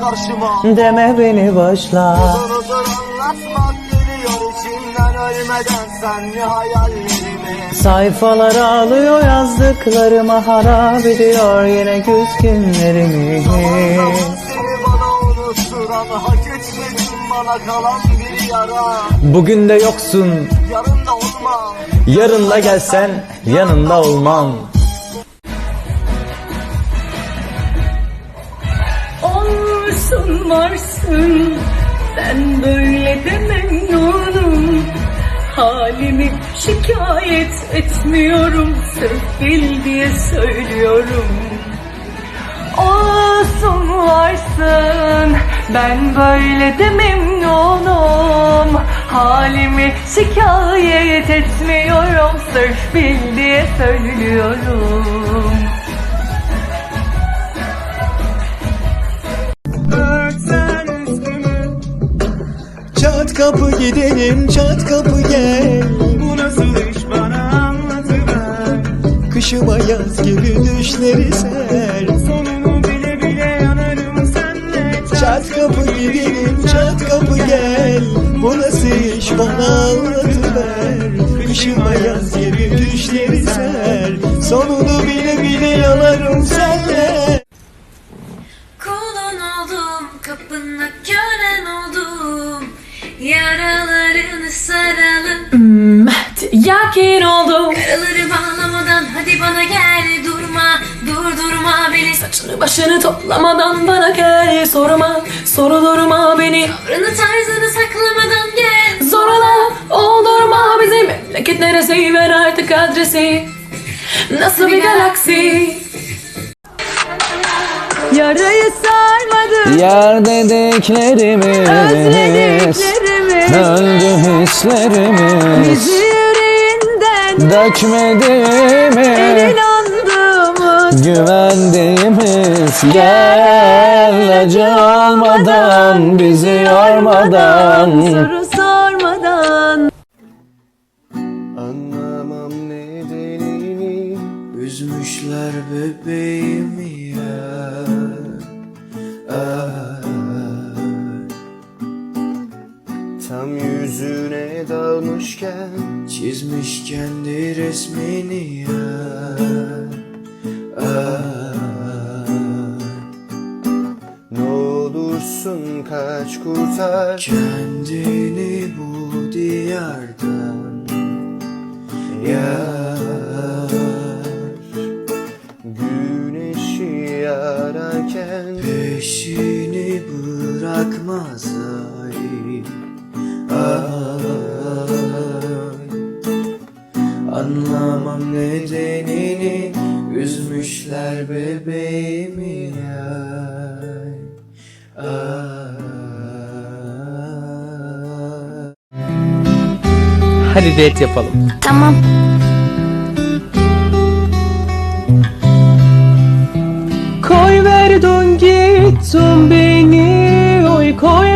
karşıma. Deme beni başla Dur dur anlatmak geliyor içimden ölmeden sen ne hayallerimi Sayfalar ağlıyor yazdıklarıma harap ediyor yine güz günlerimi. Seni bana unutturan hak etmedin bana kalan bir yara Bugün de yoksun. Yarın da olmam yarın da gelsen yanında olmam. Olmuşsun varsın. Ben böyle de memnunum Halimi şikayet etmiyorum Sırf bil diye söylüyorum. Olsun varsın Ben böyle de memnunum. Halimi şikayet etmiyorum Sırf bil diye söylüyorum Çat kapı gidelim çat kapı gel. Bu nasıl iş bana anlatıver. Kışıma yaz gibi düşleri ser. Sonunu bile bile yanarım senle. Çat kapı gidelim çat kapı gel. Bu nasıl iş bana anlatıver. Kışıma yaz gibi düşleri ser. Sonunu Yakin oldum Karaları bağlamadan hadi bana gel. Durma, durdurma beni. Saçını başını toplamadan bana gel Sorma, sorulurma beni. Sabrını tarzını saklamadan gel. Zorla, oldurma bizi Memleket neresi ver artık adresi. Nasıl bir galaksi? Yarayı sarmadı Yer dediklerimiz Özlediklerimiz Öldü hislerimiz Yüreğinden Dökmedi mi inandığımız Güvendiğimiz Gel acı olmadan Bizi yormadan. Soru sormadan Anlamam nedenini Üzmüşler bebeğimi dalmışken Çizmiş kendi resmini ya Ah. Ne olursun kaç kurtar Kendini Hadi date yapalım Tamam. Koy verdin gittin beni Oy koy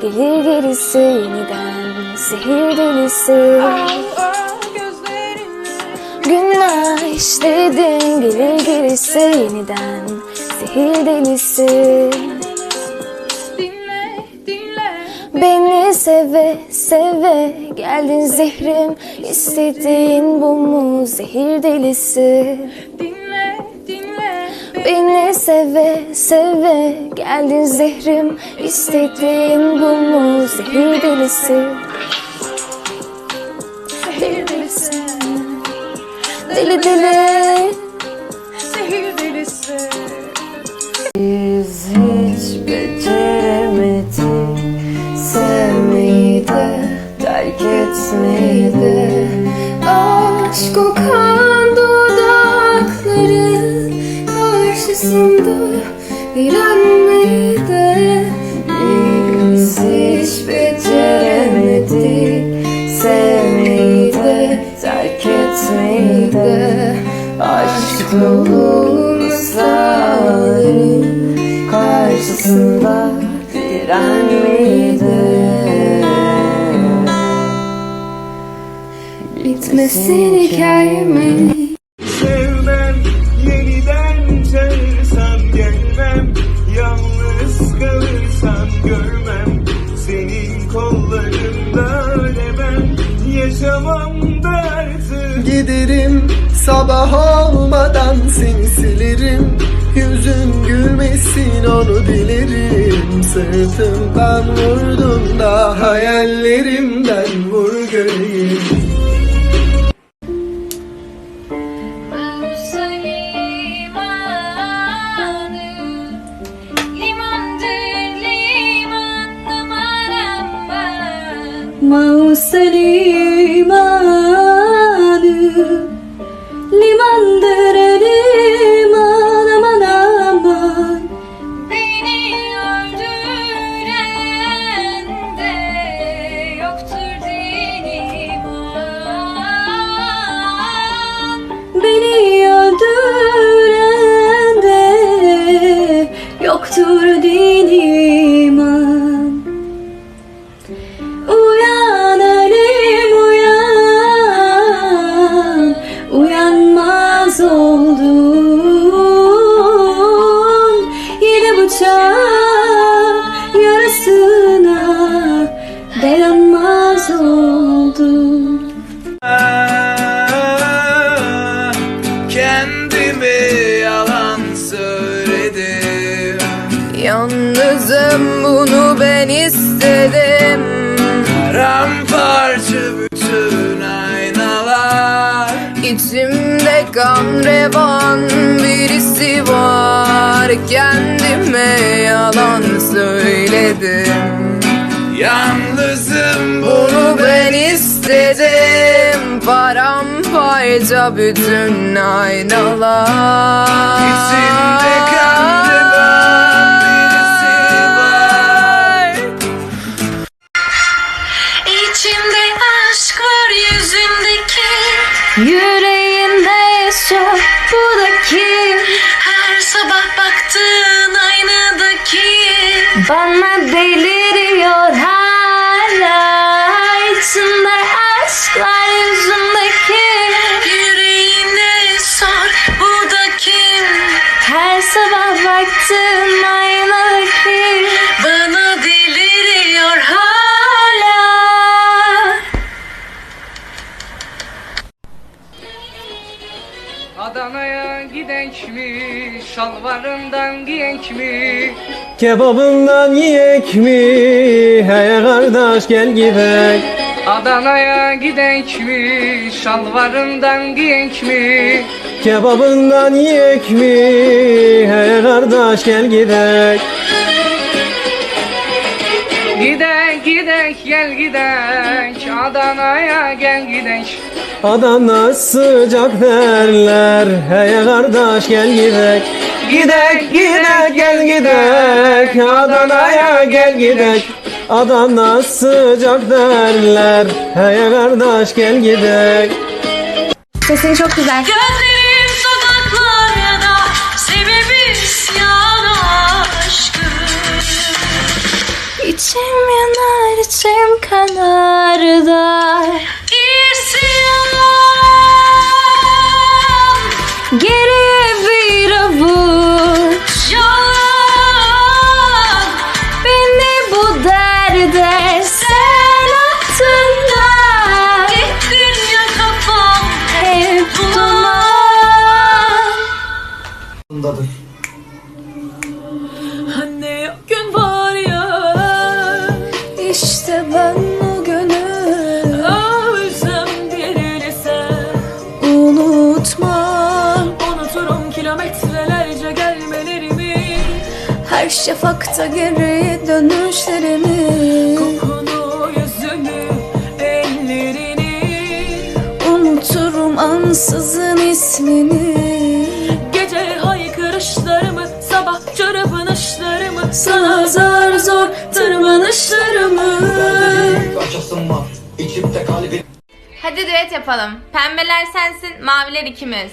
gelir gerisi yeniden zehir delisi. Günah işledim gelir gerisi yeniden zehir delisi. Beni seve seve geldin zehrim istediğin bu mu zehir delisi dinle Beni seve seve geldin zehrim. İstediğin bu mu? Zehir delisi Zehir delisi Deli deli direnmeyi de Biz hiç beceremedik Sevmeyi de terk etmeyi de Aşk mısraların karşısında direnmeyi de bitmesin hikayemiz sabah olmadan seni silerim. Yüzün gülmesin onu dilerim Sırtımdan vurdun da hayallerimden Dayanmaz oldum Kendimi yalan söyledim. Yalnızım bunu ben istedim. Paramparça bütün aynalar. İçimde kan revan birisi var. Kendime yalan söyledim Yalnızım bunu ben istedim. Paramparça bütün aynalar. İçimde kan revan birisi var. İçimde aşk var yüzündeki Yüreğinde yaşar bu da kim? Her sabah baktığın aynadaki Bana deliriyor hala İçimde aşklar yüzündeki Yüreğine sor bu da kim? Her sabah baktığım aynadaki Bana deliriyor hala. Adana'ya gidenk mi Şalvarından giyenk mi Kebabından yiyek mi? Hey kardeş gel gidek. Adana'ya gidenk mi? Şalvarından giyenk mi? Kebabından yiyek mi? Hey kardeş gel gidek. Gidek gidek gel gidek. Adana'ya gel gidek. Adana sıcak derler. Hey kardeş gel gidek Gidek gidek gel gidek. Adana'ya gel gidek. Adana sıcak derler. Hey kardeş gel gidek. Sesin çok güzel. Gözlerim sokaklarda Sebebi isyan aşkım İçim yanar içim kanar da. İsyan Geriye aklındadır. Anne o gün var ya işte ben o günü özlem dirilirse unutmam unuturum kilometrelerce gelmelerimi her şafakta geri dönüşlerimi. Kokunu yüzünü ellerini unuturum ansızın ismini. Kaçasın var içimde kalbim Hadi düet yapalım. Pembeler sensin, maviler ikimiz.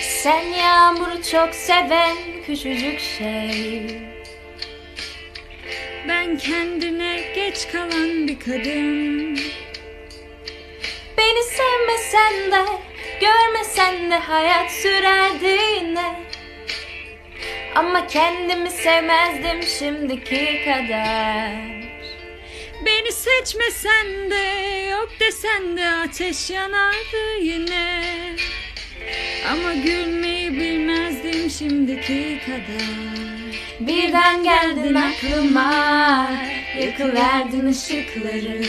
Sen yağmuru çok seven küçücük şey. Ben kendine geç kalan bir kadın Beni sevmesen de, görmesen de hayat sürerdi yine. Ama kendimi sevmezdim şimdiki kadar. Beni seçmesen de yok desen de ateş yanardı yine. Ama gülmeyi bilmezdim şimdiki kadar. Birden geldin aklıma Yakıverdin ışıkları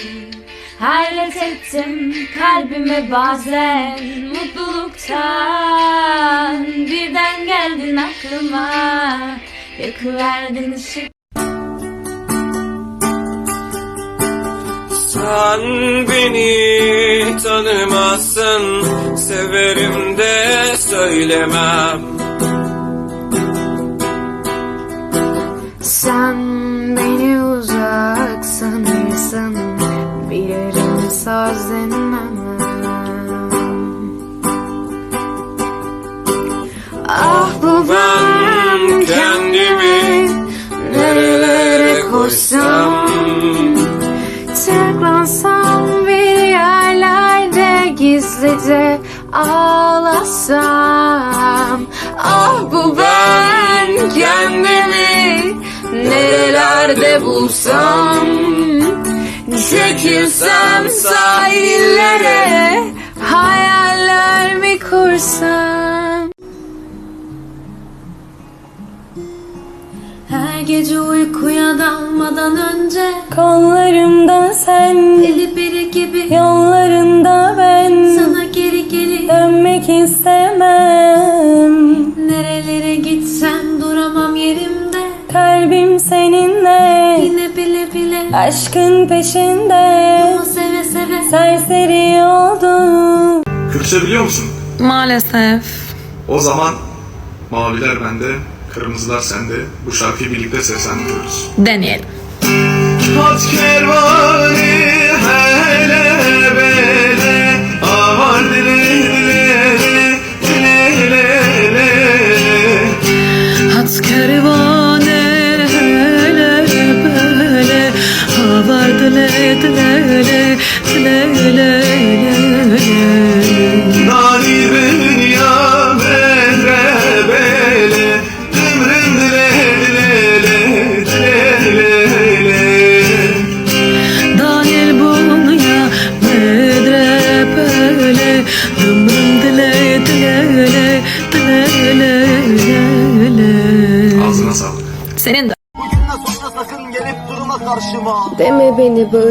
Hayret ettim kalbime bazen Mutluluktan. Birden geldin aklıma Yakıverdin ışık. Sen beni tanımazsın Severim de söylemem. Sen beni uzak sanırsın Bilirim sözlenmem Ah bu Ben kendimi nerelere koysam Saklansam bir yerlerde gizlice ağlasam. Ah bu ben kendimi nerelerde bulsam Çekilsem sahillere hayaller mi kursam? Her gece uykuya dalmadan önce Kollarımda sen Deli biri gibi Yollarında ben. Sana geri geri Dönmek istemem Seninle. Yine bile bile. Aşkın peşinde. Ama seve seve. Serseri oldum. Kürtçe biliyor musun? Maalesef. O zaman maviler bende, kırmızılar sende. Bu şarkıyı birlikte seslendiriyoruz. deneyelim. Hat kervanı hele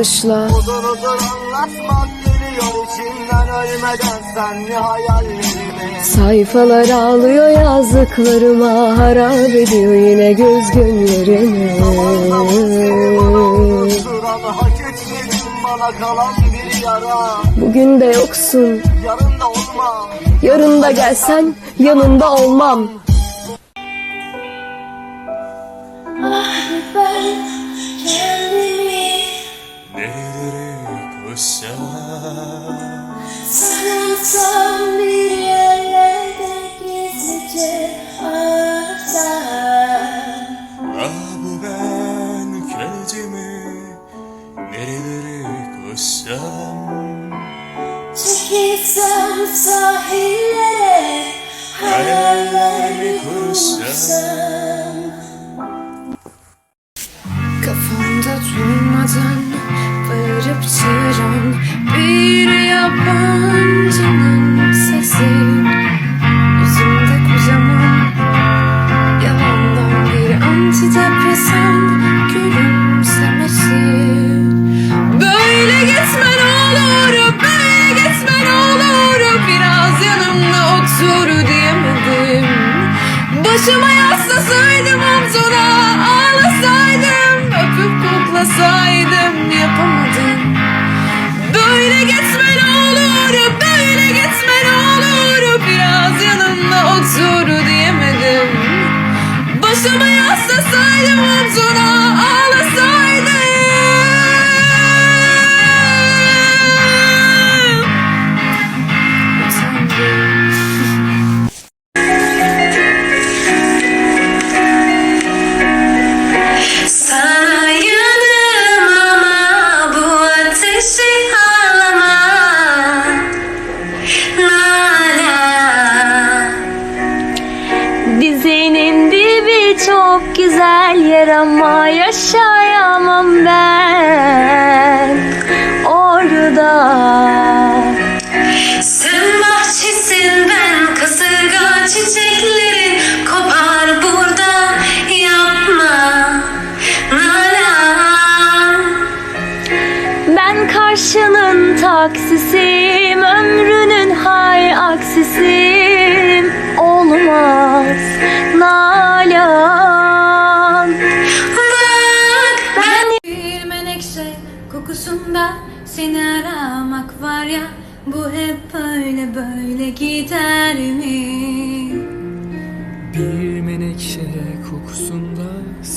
bağışla Uzun uzun anlatmak geliyor içimden ölmeden senli hayallerimi Sayfalar ağlıyor yazdıklarıma Harap ediyor yine göz yara. Bugün de yoksun. Yarın da olmam. Yarın da gelsen yanında olmam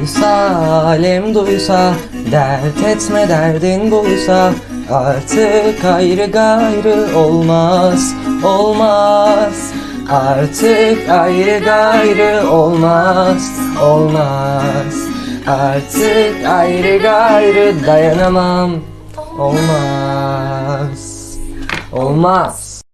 Duysa alem duysa Dert etme derdin buysa Artık ayrı gayrı olmaz Olmaz. Artık ayrı gayrı olmaz Olmaz. Artık ayrı gayrı dayanamam Olmaz. Olmaz